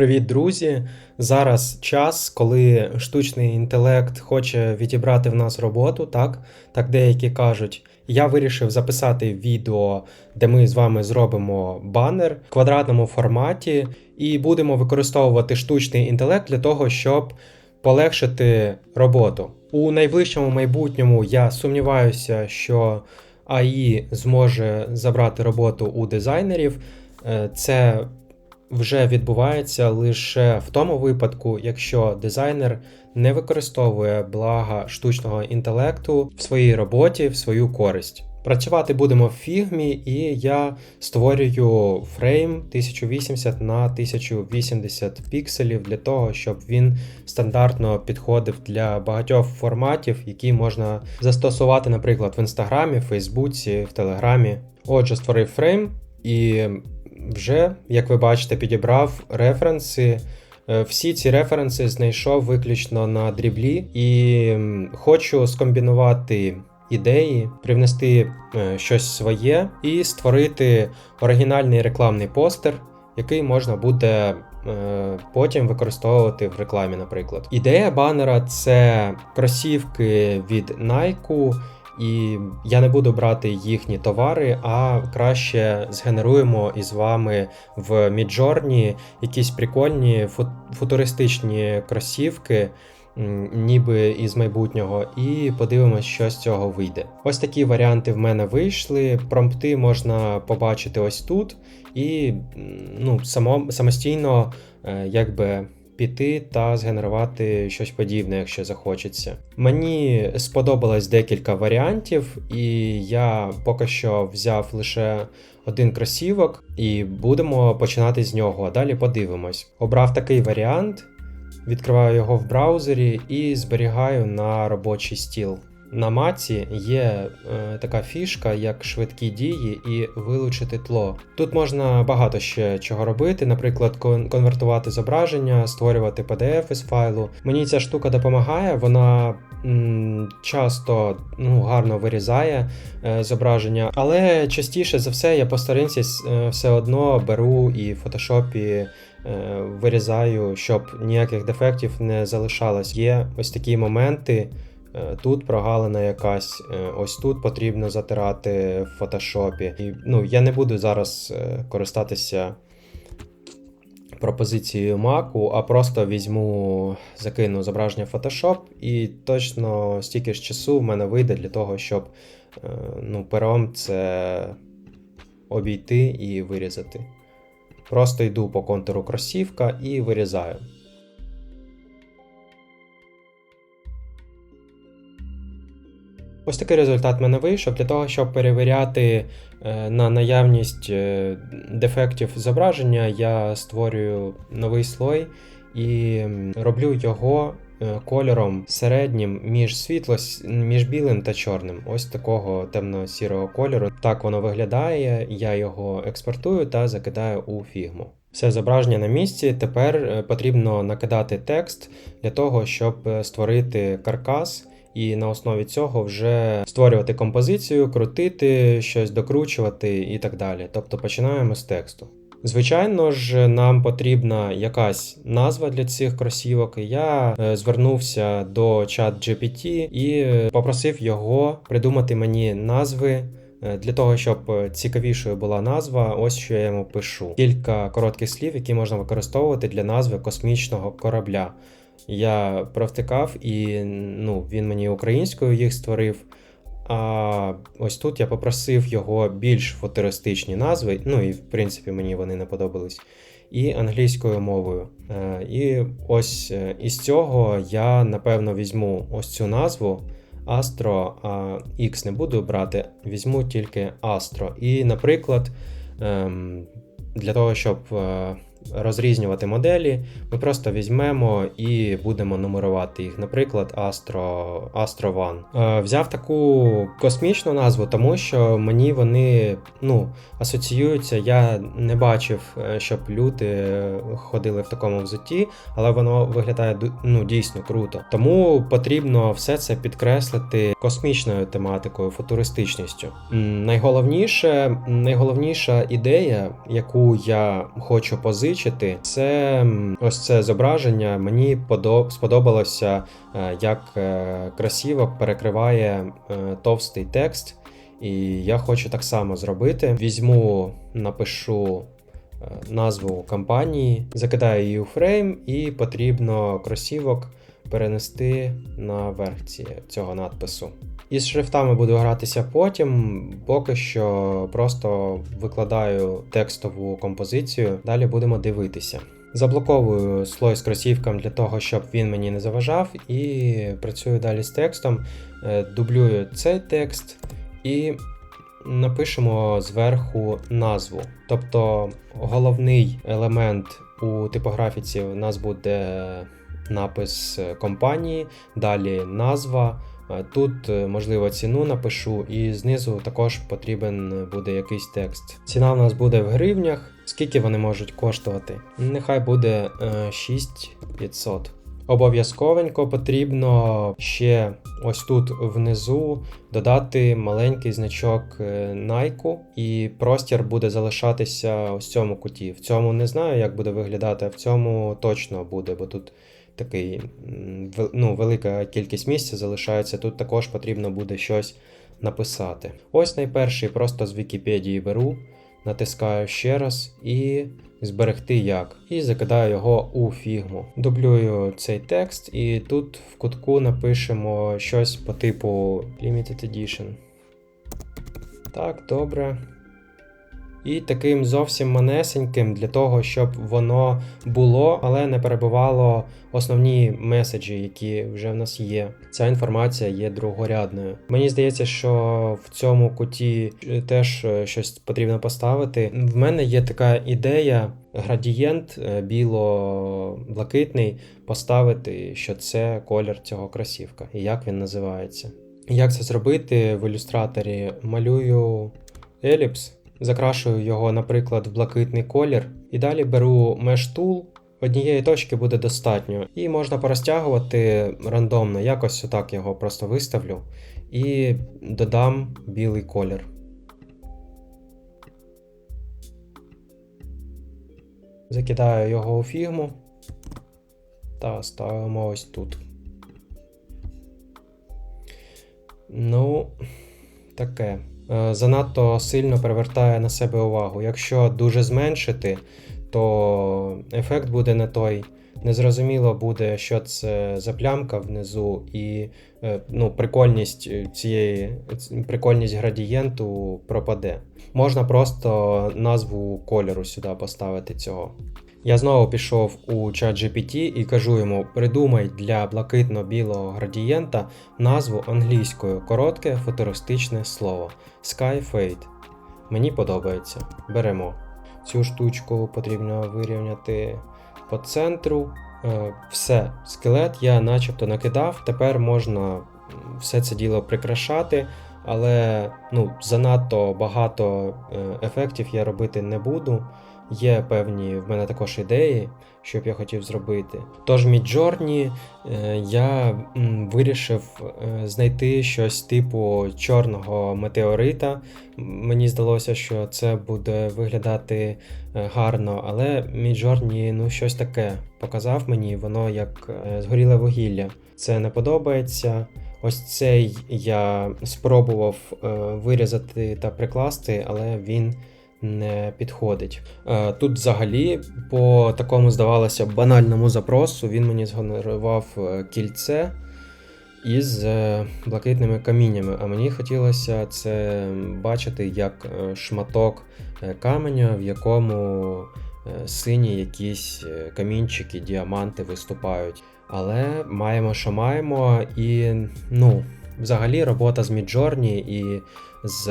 Привіт, друзі! Зараз час, коли штучний інтелект хоче відібрати в нас роботу, так? Так деякі кажуть. Я вирішив записати відео, де ми з вами зробимо банер в квадратному форматі і будемо використовувати штучний інтелект для того, щоб полегшити роботу. У найближчому майбутньому я сумніваюся, що АІ зможе забрати роботу у дизайнерів. Е, Це вже відбувається лише в тому випадку, якщо дизайнер не використовує блага штучного інтелекту в своїй роботі в свою користь. Працювати будемо в фігмі, і я створюю фрейм 1080 на 1080 пікселів для того, щоб він стандартно підходив для багатьох форматів, які можна застосувати, наприклад, в інстаграмі, Фейсбуці, в Телеграмі. Отже, створив фрейм і вже, як ви бачите, підібрав референси. Е, Всі ці референси знайшов виключно на дріблі і хочу скомбінувати ідеї, привнести е, щось своє і створити оригінальний рекламний постер, який можна буде е, потім використовувати в рекламі, наприклад. Ідея банера це кросівки від Nike, і я не буду брати їхні товари, а краще згенеруємо із вами в Midjourney якісь прикольні фу- футуристичні кросівки, ніби із майбутнього, і подивимось, що з цього вийде. Ось такі варіанти в мене вийшли. Промпти можна побачити ось тут, і ну, само, самостійно е, якби піти та згенерувати щось подібне, якщо захочеться. Мені сподобалось декілька варіантів, і я поки що взяв лише один кросівок, і будемо починати з нього. А далі подивимось. Обрав такий варіант, відкриваю його в браузері і зберігаю на робочий стіл. На маці є е, така фішка, як швидкі дії і вилучити тло. Тут можна багато ще чого робити, наприклад, кон- конвертувати зображення, створювати PDF із файлу. Мені ця штука допомагає, вона м, часто ну, гарно вирізає е, зображення, але частіше за все я по старинці е, все одно беру і в фотошопі е, вирізаю, щоб ніяких дефектів не залишалось. Є ось такі моменти. Е, Тут прогалина якась, е, ось тут потрібно затирати в фотошопі. І, ну, я не буду зараз е, користатися пропозицією Mac, а просто візьму, закину зображення в Photoshop, і точно стільки ж часу в мене вийде для того, щоб ну, пером це обійти і вирізати. Просто йду по контуру кросівка і вирізаю. Ось такий результат в мене вийшов для того, щоб перевіряти е, на наявність е, дефектів зображення, я створюю новий слой і роблю його е, кольором середнім між світло, між білим та чорним. Ось такого темно-сірого кольору. Так воно виглядає. Я його експортую та закидаю у фігму. Все зображення на місці. Тепер потрібно накидати текст для того, щоб створити каркас і на основі цього вже створювати композицію, крутити, щось докручувати і так далі. Тобто починаємо з тексту. Звичайно ж, нам потрібна якась назва для цих кросівок. Я е, звернувся до ChatGPT і е, попросив його придумати мені назви. е, Для того, щоб цікавішою була назва, ось що я йому пишу. Кілька коротких слів, які можна використовувати для назви космічного корабля. Я провтикав і ну, він мені українською їх створив. А ось тут я попросив його більш футуристичні назви, ну і в принципі мені вони не подобались, і англійською мовою. Е, І ось е, із цього я напевно візьму ось цю назву Astro, а X не буду брати, візьму тільки Astro. І, наприклад, ем, для того, щоб е, розрізнювати моделі, ми просто візьмемо і будемо нумерувати їх. Наприклад, Astro, Astro One. Е, Взяв таку космічну назву, тому що мені вони ну, асоціюються. Я не бачив, е, щоб люди ходили в такому взутті, але воно виглядає ну, дійсно круто. Тому потрібно все це підкреслити космічною тематикою, футуристичністю. Найголовніше, найголовніша ідея, яку я хочу позичити. Це ось це зображення. Мені сподобалося, е, як е, красиво перекриває е, товстий текст. І я хочу так само зробити. Візьму, напишу назву компанії, закидаю її у фрейм, і потрібно кросівок перенести на верх цього надпису. Із шрифтами буду гратися потім, поки що просто викладаю текстову композицію, далі будемо дивитися. Заблоковую слой з кросівком для того, щоб він мені не заважав, і працюю далі з текстом, Е, дублюю цей текст і напишемо зверху назву. Тобто головний елемент у типографіці у нас буде напис компанії, далі назва. Е, Тут, е, можливо, ціну напишу, і знизу також потрібен буде якийсь текст. Ціна в нас буде в гривнях. Скільки вони можуть коштувати? Нехай буде е, 6500. Обов'язковенько потрібно ще ось тут внизу додати маленький значок е, Nike, і простір буде залишатися ось цьому куті. В цьому не знаю, як буде виглядати, а в цьому точно буде, бо тут такий ну, велика кількість місця залишається. Тут також потрібно буде щось написати. Ось найперший просто з Вікіпедії беру, натискаю ще раз і зберегти як. І закидаю його у фігму. Дублюю цей текст, і тут в кутку напишемо щось по типу Limited Edition. Так, добре. І таким зовсім манесеньким для того, щоб воно було, але не перебувало основні меседжі, які вже в нас є. Ця інформація є другорядною. Мені здається, що в цьому куті теж е, щось потрібно поставити. В мене є така ідея. Градієнт е, біло-блакитний поставити, що це колір цього кросівка і як він називається. Як це зробити в ілюстраторі? Малюю еліпс, закрашую його, наприклад, в блакитний колір, і далі беру Mesh Tool. Однієї точки буде достатньо, і можна порозтягувати рандомно, якось отак його просто виставлю і додам білий колір. Закидаю його у фігму та ставимо ось тут. Ну, таке. Е, Занадто сильно привертає на себе увагу. Якщо дуже зменшити, то ефект буде не той. Незрозуміло буде, що це за плямка внизу, і е, ну, прикольність цієї прикольність градієнту пропаде. Можна просто назву кольору сюди поставити цього. Я знову пішов у ChatGPT і кажу йому: придумай для блакитно-білого градієнта назву англійською коротке футуристичне слово Sky Fade. Мені подобається. Беремо. Цю штучку потрібно вирівняти по центру. Е, Все, скелет я начебто накидав. Тепер можна все це діло прикрашати, але ну, занадто багато е, ефектів я робити не буду. Є певні в мене також ідеї, що б я хотів зробити. Тож Midjourney е, я вирішив е, знайти щось типу чорного метеорита. Мені здалося, що це буде виглядати е, гарно, але Midjourney, ну щось таке показав мені, воно як згоріле вугілля. Це не подобається. Ось цей я спробував вирізати та прикласти, але він не підходить. Е, Тут взагалі, по такому, здавалося, банальному запросу, він мені згенерував е, кільце із е, блакитними каміннями. А мені хотілося це бачити як шматок каменя, в якому сині якісь камінчики, діаманти виступають. Але маємо, що маємо, і ну, взагалі робота з Midjourney і з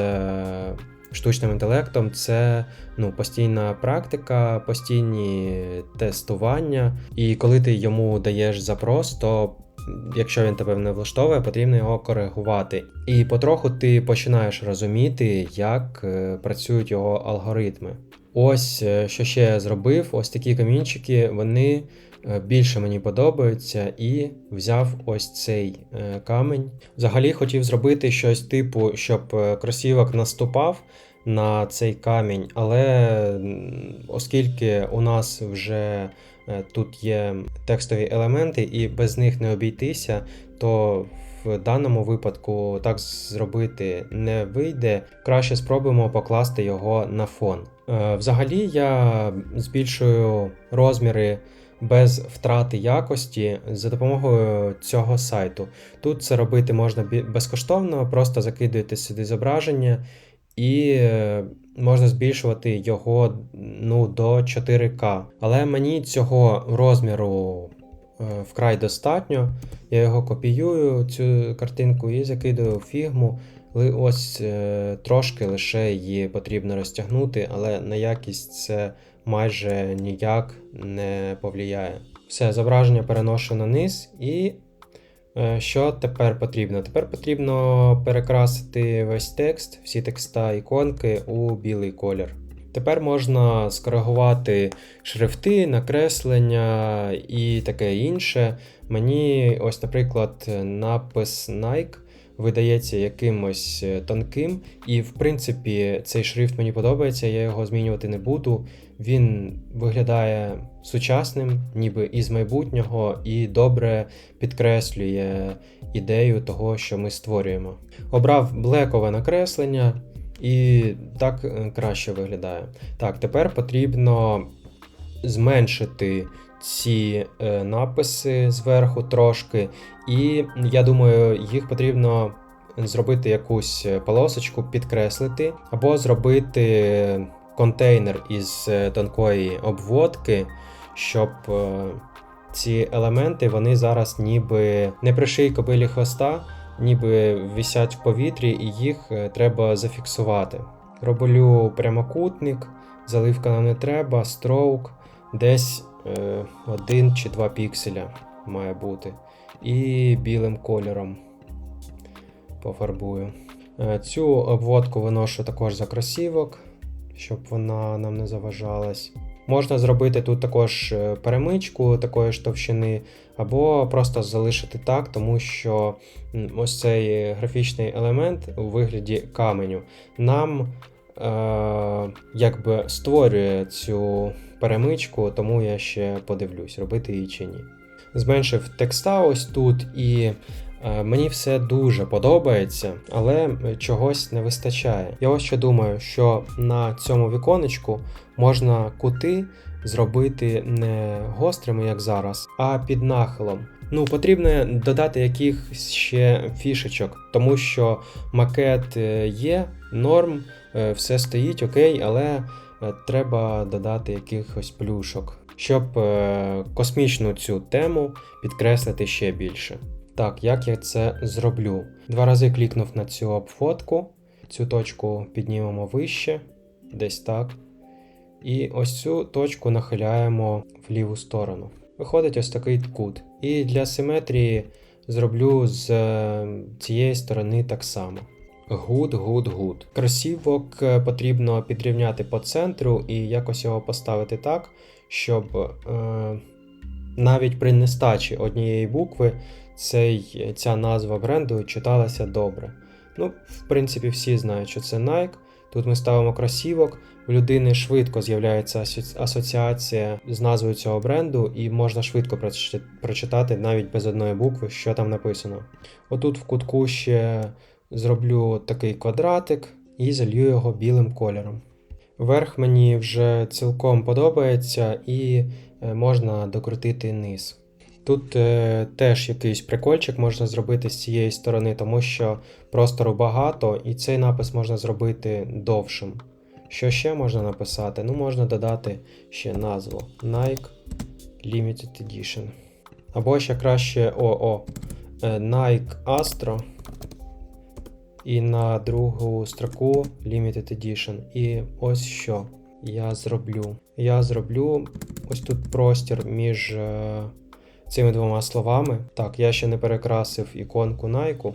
штучним інтелектом це ну, постійна практика, постійні тестування. І коли ти йому даєш запрос, то якщо він тебе не влаштовує, потрібно його коригувати. І потроху ти починаєш розуміти, як е, працюють його алгоритми. Ось е, що ще я зробив: ось такі камінчики, вони більше мені подобаються, і взяв ось цей е, камінь. Взагалі хотів зробити щось типу, щоб е, кросівок наступав на цей камінь, але оскільки у нас вже е, тут є текстові елементи і без них не обійтися, то в даному випадку так зробити не вийде. Краще спробуємо покласти його на фон. Е, Взагалі я збільшую розміри без втрати якості за допомогою цього сайту. Тут це робити можна безкоштовно, просто закидуєте сюди зображення і е, можна збільшувати його ну, до 4К. Але мені цього розміру е, вкрай достатньо. Я його копіюю, цю картинку, і закидую в фігму. Ось е, трошки лише її потрібно розтягнути, але на якість це майже ніяк не повлияє. Все, зображення переношу на низ і е, що тепер потрібно? Тепер потрібно перекрасити весь текст, всі текста іконки у білий колір. Тепер можна скоригувати шрифти, накреслення і таке інше. Мені, ось, наприклад, напис Nike видається якимось е, тонким, і в принципі цей шрифт мені подобається, я його змінювати не буду. Він виглядає сучасним, ніби із майбутнього, і добре підкреслює ідею того, що ми створюємо. Обрав блекове накреслення, і так е, краще виглядає. Так, тепер потрібно зменшити ці е, написи зверху трошки, і я думаю, їх потрібно зробити якусь полосочку, підкреслити, або зробити контейнер із е, тонкої обводки, щоб е, ці елементи вони зараз ніби не пришиї кобилі хвоста, ніби висять в повітрі, і їх е, треба зафіксувати. Роблю прямокутник, заливка нам не треба, строук, десь е, один чи два пікселя має бути. І білим кольором пофарбую. Е, Цю обводку виношу також за кросівок, щоб вона нам не заважалась. Можна зробити тут також е, перемичку такої ж товщини, або просто залишити так, тому що ось цей графічний елемент у вигляді каменю нам е, якби створює цю перемичку, тому я ще подивлюсь, робити її чи ні. Зменшив текста ось тут і. е, Мені все дуже подобається, але чогось не вистачає. Я ось що думаю, що на цьому віконечку можна кути зробити не гострими, як зараз, а під нахилом. Ну, потрібно додати якихось ще фішечок, тому що макет е, є, норм, е, все стоїть окей, але е, треба додати якихось плюшок, щоб космічну цю тему підкреслити ще більше. Так, як я це зроблю? Два рази клікнув на цю обфотку, цю точку піднімемо вище, десь так. І ось цю точку нахиляємо в ліву сторону. Виходить ось такий кут. І для симетрії зроблю з е, цієї сторони так само. Гуд, гуд, гуд. Кросівок е, потрібно підрівняти по центру і якось його поставити так, щоб е, навіть при нестачі однієї букви цей, ця назва бренду читалася добре. Ну, в принципі, всі знають, що це Nike. Тут ми ставимо кросівок, у людини швидко з'являється асоціація з назвою цього бренду, і можна швидко прочитати навіть без одної букви, що там написано. Отут в кутку ще зроблю такий квадратик і залью його білим кольором. Верх мені вже цілком подобається і е, можна докрутити низ. Тут е, теж якийсь прикольчик можна зробити з цієї сторони, тому що простору багато, і цей напис можна зробити довшим. Що ще можна написати? Ну, можна додати ще назву Nike Limited Edition. Або ще краще ОО е, Nike Astro. І на другу строку Limited Edition. І ось що я зроблю. Я зроблю ось тут простір між е, цими двома словами. Так, я ще не перекрасив іконку Nike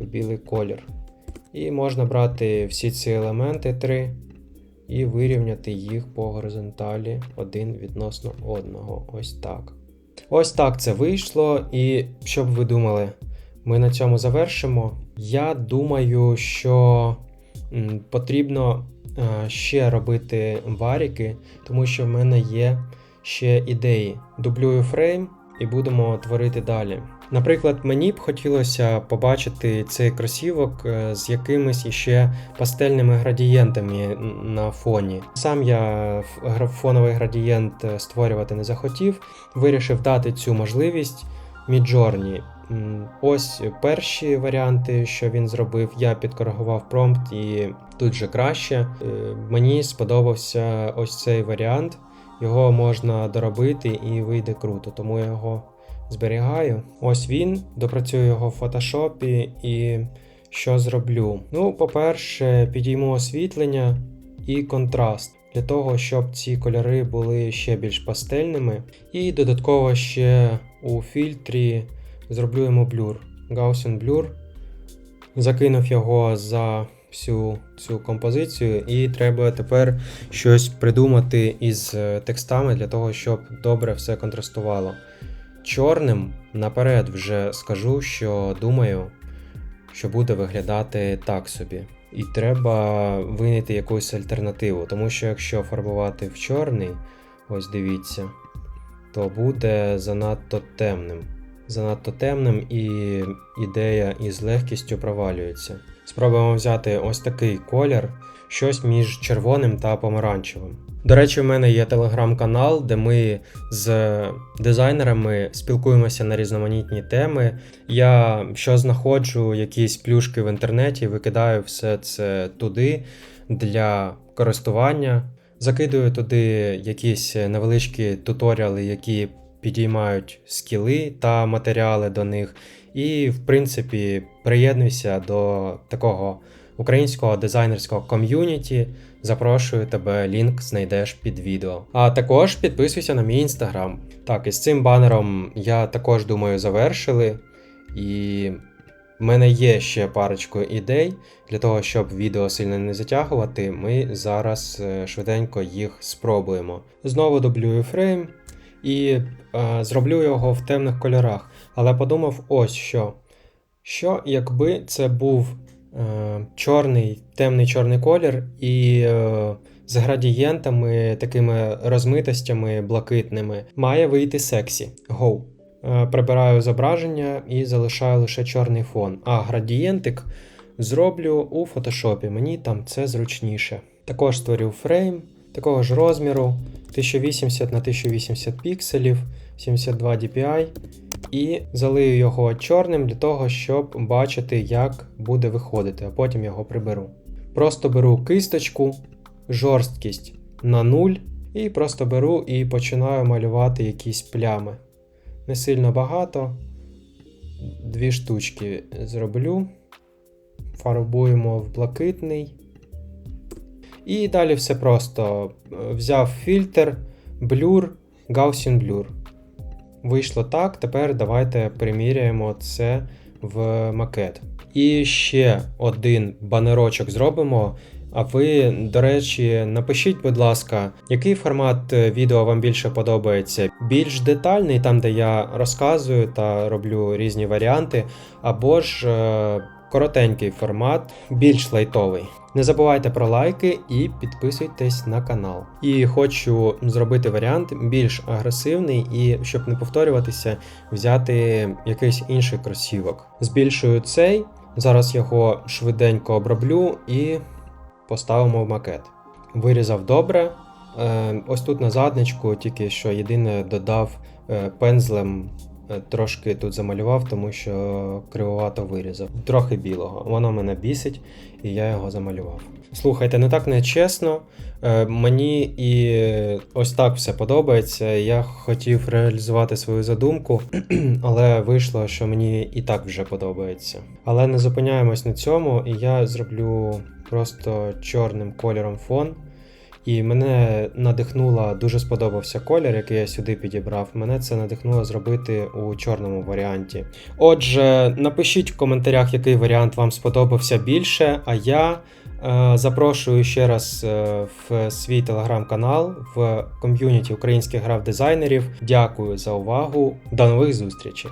в білий колір. І можна брати всі ці елементи три і вирівняти їх по горизонталі один відносно одного. Ось так. Ось так це вийшло. І що б ви думали, ми на цьому завершимо. Я думаю, що потрібно е, ще робити варіки, тому що в мене є ще ідеї. Дублюю фрейм і будемо творити далі. Наприклад, мені б хотілося побачити цей кросівок е, з якимись іще пастельними градієнтами на фоні. Сам я фоновий градієнт е, створювати не захотів, вирішив дати цю можливість Midjourney. Ось перші варіанти, що він зробив. Я підкоригував промпт і тут же краще. Е, Мені сподобався ось цей варіант. Його можна доробити і вийде круто, тому я його зберігаю. Ось він, допрацюю його в фотошопі і що зроблю? Ну, по-перше, підійму освітлення і контраст для того, щоб ці кольори були ще більш пастельними. І додатково ще у фільтрі зроблю йому блюр. Gaussian Blur. Закинув його за всю цю композицію, і треба тепер щось придумати із е, текстами для того, щоб добре все контрастувало. Чорним наперед вже скажу, що думаю, що буде виглядати так собі. І треба винайти якусь альтернативу, тому що якщо фарбувати в чорний, ось дивіться, то буде занадто темним. Занадто темним і ідея із легкістю провалюється. Спробуємо взяти ось такий колір, щось між червоним та помаранчевим. До речі, в мене є телеграм-канал, де ми з дизайнерами спілкуємося на різноманітні теми. Я що знаходжу якісь плюшки в інтернеті, викидаю все це туди для користування. Закидую туди якісь невеличкі туторіали, які підіймають скіли та матеріали до них. І, в принципі, приєднуйся до такого українського дизайнерського ком'юніті. Запрошую тебе, лінк знайдеш під відео. А також підписуйся на мій інстаграм. Так, і з цим банером я також думаю завершили. І в мене є ще парочку ідей для того, щоб відео сильно не затягувати. Ми зараз е, швиденько їх спробуємо. Знову дублюю фрейм і е, зроблю його в темних кольорах. Але подумав ось що. Що якби це був е, чорний, темний чорний колір і е, з градієнтами, такими розмитостями блакитними, має вийти сексі. Go. Е, прибираю зображення і залишаю лише чорний фон. А градієнтик зроблю у фотошопі. Мені там це зручніше. Також створю фрейм такого ж розміру 1080 на 1080 пікселів, 72 dpi. І залию його чорним для того, щоб бачити, як буде виходити, а потім його приберу. Просто беру кисточку, жорсткість на 0, і просто беру і починаю малювати якісь плями. Не сильно багато. Дві штучки зроблю. Фарбуємо в блакитний. І далі все просто. Взяв фільтр, блюр, Gaussian Blur. Вийшло так, тепер давайте приміряємо це в макет. І ще один банерочок зробимо. А ви, до речі, напишіть, будь ласка, який формат е, відео вам більше подобається? Більш детальний, там де я розказую та роблю різні варіанти, або ж е, коротенький формат, більш лайтовий. Не забувайте про лайки і підписуйтесь на канал. І хочу зробити варіант більш агресивний, і щоб не повторюватися, взяти якийсь інший кросівок. Збільшую цей, зараз його швиденько оброблю і поставимо в макет. Вирізав добре. Е, Ось тут на задничку, тільки що єдине додав е, пензлем. Е, Трошки тут замалював, тому що кривовато вирізав. Трохи білого. Воно мене бісить, і я його замалював. Слухайте, не так не чесно. Е, Мені і ось так все подобається. Я хотів реалізувати свою задумку, але вийшло, що мені і так вже подобається. Але не зупиняємось на цьому, і я зроблю просто чорним кольором фон. І мене надихнуло, дуже сподобався колір, який я сюди підібрав. Мене це надихнуло зробити у чорному варіанті. Отже, напишіть в коментарях, який варіант вам сподобався більше. А я е, запрошую ще раз е, в свій телеграм-канал в ком'юніті українських грав дизайнерів. Дякую за увагу. До нових зустрічей!